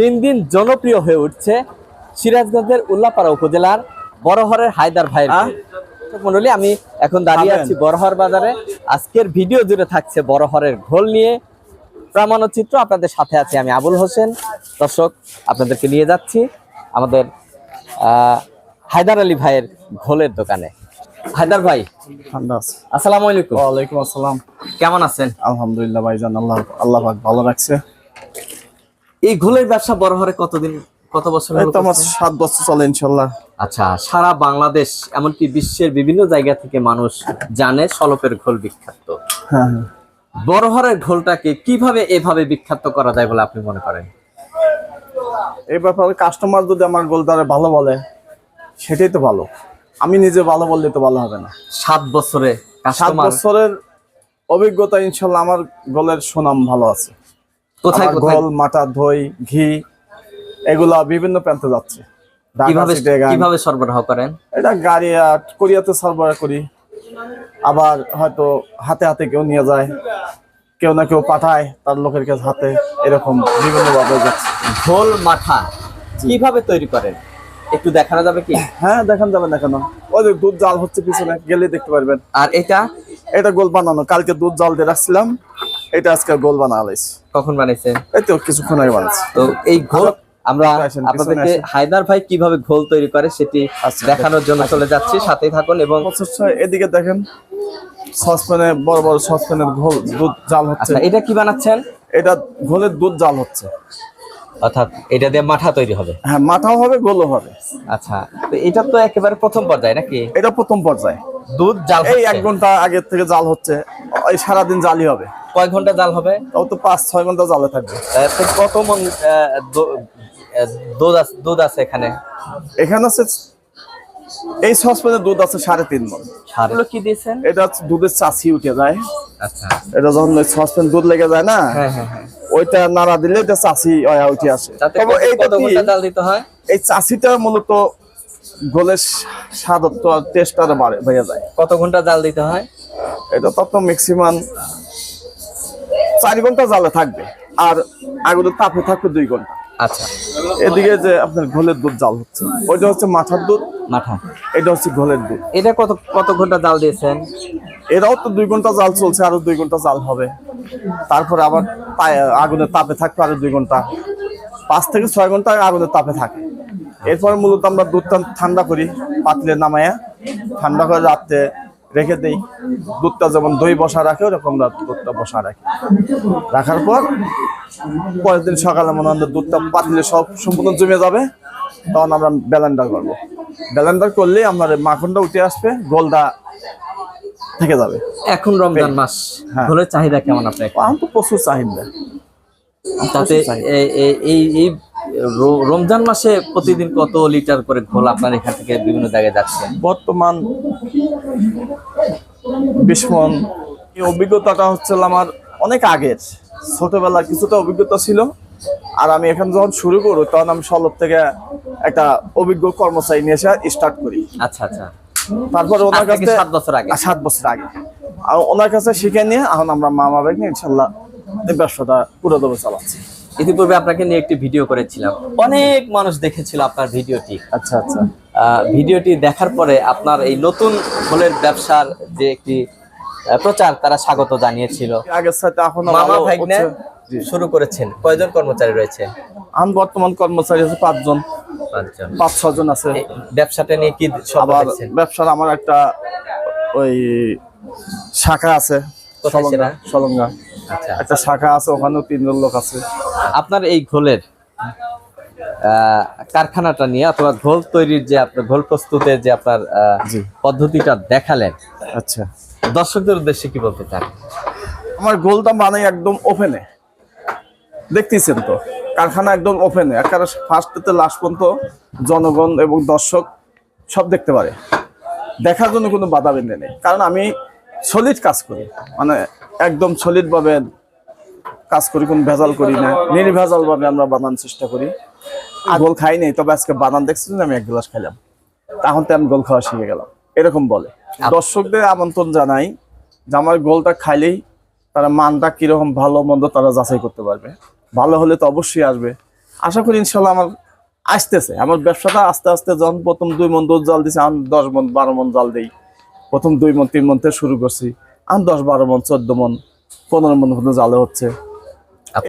দিন দিন জনপ্রিয় হয়ে উঠছে সিরাজগঞ্জের উল্লাপাড়া উপজেলার বড়হরের হায়দার ভাইয়ের হ্যাঁ? দর্শক মণ্ডলী আমি এখন দাঁড়িয়ে? আছি বড়হর বাজারে। আজকের ভিডিও জুড়ে থাকছে বড়হরের ঘোল নিয়ে। প্রামাণ্যচিত্র আপনাদের সাথে আছে আমি আবুল হোসেন। দর্শক আপনাদেরকে নিয়ে যাচ্ছি আমাদের আহ, হায়দার আলী ভাইয়ের ঘোলের দোকানে। হায়দার ভাই আসসালামু আলাইকুম। ওয়ালাইকুম আসসালাম। কেমন আছেন? আলহামদুলিল্লাহ ভাইজান আল্লাহ আল্লাহ পাক ভালো রাখছে। এই ঘোলের ব্যবসা বড়হরে কতদিন কত বছর এই হলো তো আমার করছেন? সাত বছর চলে ইনশাল্লাহ। আচ্ছা সারা বাংলাদেশ এমনকি বিশ্বের বিভিন্ন জায়গা থেকে মানুষ জানে সলপের ঘোল বিখ্যাত। হ্যাঁ হ্যাঁ। বড়হরের ঘোলটাকে কীভাবে এভাবে বিখ্যাত করা যায় বলে আপনি মনে করেন? এই ব্যাপারে কাস্টমার যদি আমার গোল গোলদারে ভালো বলে সেটাই তো ভালো। আমি নিজে ভালো বললে তো ভালো হবে না। সাত বছরে সাত বছরের অভিজ্ঞতা ইনশাল্লাহ আমার গোলের সুনাম ভালো আছে। কোথায় গোল মাটা দই ঘি এগুলা বিভিন্ন প্রান্তে যাচ্ছে। কীভাবে কীভাবে সরবরাহ করেন? এটা গাড়ি কোরিয়াতে সরবরাহ করি। আবার হয়তো হাতে হাতে কেউ নিয়ে যায় কেউ না কেউ পাঠায় তার লোকের কাছে হাতে এরকম বিভিন্ন ভাবে যাচ্ছে। ঘোল মাঠা কীভাবে তৈরি করেন? একটু দেখানো যাবে কি? হ্যাঁ দেখান যাবে না কেন ওই যে দুধ জাল হচ্ছে পিছনে গেলে দেখতে পারবেন। আর এটা? এটা গোল বানানো। কালকে দুধ জাল দিয়ে রাখছিলাম। এটা আজকে গোল বানালাইছি কখন বানাইছেন এই তো কিছুক্ষণ আগে বানাইছ। তো এই গোল আমরা আপনাদেরকে হায়দার ভাই কীভাবে গোল তৈরি করে সেটি আচ্ছা, দেখানোর জন্য চলে যাচ্ছি সাথেই থাকুন এবং এদিকে দেখেন সসপ্যানে বড় বড় সসপ্যানের ঘোল দুধ জাল হচ্ছে। আচ্ছা এটা কি বানাচ্ছেন? এটা ঘোলের দুধ জাল হচ্ছে। অর্থাৎ এটা দিয়ে মাথা তৈরি হবে। হ্যাঁ মাথাও হবে গোলও হবে। আচ্ছা তো এটা তো একেবারে প্রথম পর্যায়ে নাকি? এটা প্রথম পর্যায়ে। দুধ জাল এই এক ঘণ্টা আগের থেকে জাল হচ্ছে। এই সারাদিন জালই হবে। কয় ঘণ্টা জাল হবে? তাও তো পাঁচ ছয় ঘণ্টা জালে থাকবে। কত মন দুধ আছে এখানে? এখানে আছে এই সসপ্যানে দুধ আছে সাড়ে তিন মন কি দিয়েছেন? এটা হচ্ছে দুধের চাষি উঠে যায়। আচ্ছা। এটা যখন ওই সসপ্যান দুধ লেগে যায় না হ্যাঁ হ্যাঁ হ্যাঁ। ওইটা নাড়া দিলে এটা চাষি উঠে আসে। তবে এইটা কত কি, ঘণ্টা জাল দিতে হয়? এই চাষিটা মূলত গোলের স্বাদত্ব টেস্টটা বাড়ে বেড়ে যায়। কত ঘণ্টা জাল দিতে হয়? এটা তত ম্যাক্সিমাম চার ঘণ্টা জালে থাকবে। আর আগুনের তাপে থাকবে দুই ঘণ্টা। আচ্ছা। এদিকে যে আপনার ঘোলের দুধ জাল হচ্ছে ওইটা হচ্ছে মাথার দুধ? মাঠা এটা হচ্ছে ঘোলের দুধ। এটা কত কত ঘণ্টা জাল দিয়েছেন? এরাও তো দুই ঘণ্টা জাল চলছে আরও দুই ঘণ্টা জাল হবে। তারপরে আবার আগুনের তাপে থাকবে আরও দুই ঘণ্টা। পাঁচ থেকে ছয় ঘণ্টা আগুনের তাপে থাকে। এরপর মূলত আমরা দুধটা ঠান্ডা করি পাতলে নামায়া। ঠান্ডা করে রাত্রে রেখে দেই। দুধটা যেমন দই বসা রাখে ওরকম দুধটা বসা রাখি। রাখার পর পরের দিন সকালে মনে হয় দুধটা পাতলে সব সম্পূর্ণ জমে যাবে তখন আমরা ব্যালেন্ডার করব। ব্যালেন্ডার করলে আমার মাখনটা উঠে আসবে গোলটা থেকে যাবে। এখন রমজান মাস হ্যাঁ। ঘোলের চাহিদা কেমন আপনার আমার তো প্রচুর চাহিদা। তাতে এই এই রমজান মাসে প্রতিদিন কত লিটার করে ঘোল আপনার এখান থেকে বিভিন্ন জায়গায় যাচ্ছে? বর্তমান বিস্মন এই অভিজ্ঞতাটা হচ্ছে আমার অনেক আগের। ছোটবেলার কিছুটা অভিজ্ঞতা ছিল। আর আমি এখন যখন শুরু করব তখন আমি সলভ থেকে একটা অভিজ্ঞ কর্মচারী নিয়ে এসে স্টার্ট করি। আচ্ছা আচ্ছা। তারপরে ওনার কাছে সাত বছর আগে। সাত বছর আগে। আর ওনার কাছে শিখে নিয়ে এখন আমরা মামা ব্যাগ নিয়ে ইনশাল্লাহ ব্যবসাটা পুরোদমে চালাচ্ছি। ইতিপূর্বে আপনাকে নিয়ে একটি ভিডিও করেছিলাম। অনেক মানুষ দেখেছিল আপনার ভিডিওটি। আচ্ছা আচ্ছা। ভিডিওটি দেখার পরে আপনার এই নতুন ঘোলের ব্যবসার যে একটি প্রচার তারা স্বাগত জানিয়েছিল। আগের সাথে এখন মামা ভাগ্নে শুরু করেছেন। কয়জন কর্মচারী রয়েছে? এখন বর্তমান কর্মচারী আছে পাঁচজন। পাঁচ ছজন আছে। ব্যবসাটা নিয়ে কি আবার ব্যবসার আমার একটা ওই শাখা আছে সলঙ্গা সলঙ্গা। আচ্ছা। একটা শাখা আছে ওখানেও তিনজন লোক আছে। আপনার এই ঘোলের কারখানাটা নিয়ে অথবা ঘোল তৈরির যে আপনার ঘোল প্রস্তুতের যে আপনার পদ্ধতিটা দেখালেন আচ্ছা। দর্শকদের উদ্দেশ্যে কি বলতে চান? আমার গোলটা বানাই একদম ওপেনে দেখতেছেন তো, কারখানা একদম ওপেনে একেবারে ফার্স্ট থেকে লাস্ট পর্যন্ত জনগণ এবং দর্শক সব দেখতে পারে। দেখার জন্য কোনো বাধা বেঁধে নেই। কারণ আমি সলিড কাজ করি। মানে একদম সলিড ভাবে কাজ করি, কোনো ভেজাল করি না। নির্ভেজাল ভাবে আমরা বানানোর চেষ্টা করি। আর গোল খাই নাই, তবে আজকে বানান দেখছেন আমি এক গ্লাস খাইলাম। তখন তো আমি গোল খাওয়া শিখে গেলাম। এরকম বলে। দর্শকদের আমন্ত্রণ জানাই যে আমার গোলটা খাইলেই তারা মানটা কীরকম ভালো মন্দ তারা যাচাই করতে পারবে। ভালো হলে তো অবশ্যই আসবে। আশা করি ইনশাল্লাহ আমার আসতেছে। আমার ব্যবসাটা আস্তে আস্তে যখন প্রথম দুই মন দুধ জাল দিছি আমি দশ মন বারো মন জাল দিই। প্রথম দুই মন তিন মন থেকে শুরু করছি। আমি দশ বারো মন চোদ্দ মন পনেরো মন পর্যন্ত জালে হচ্ছে।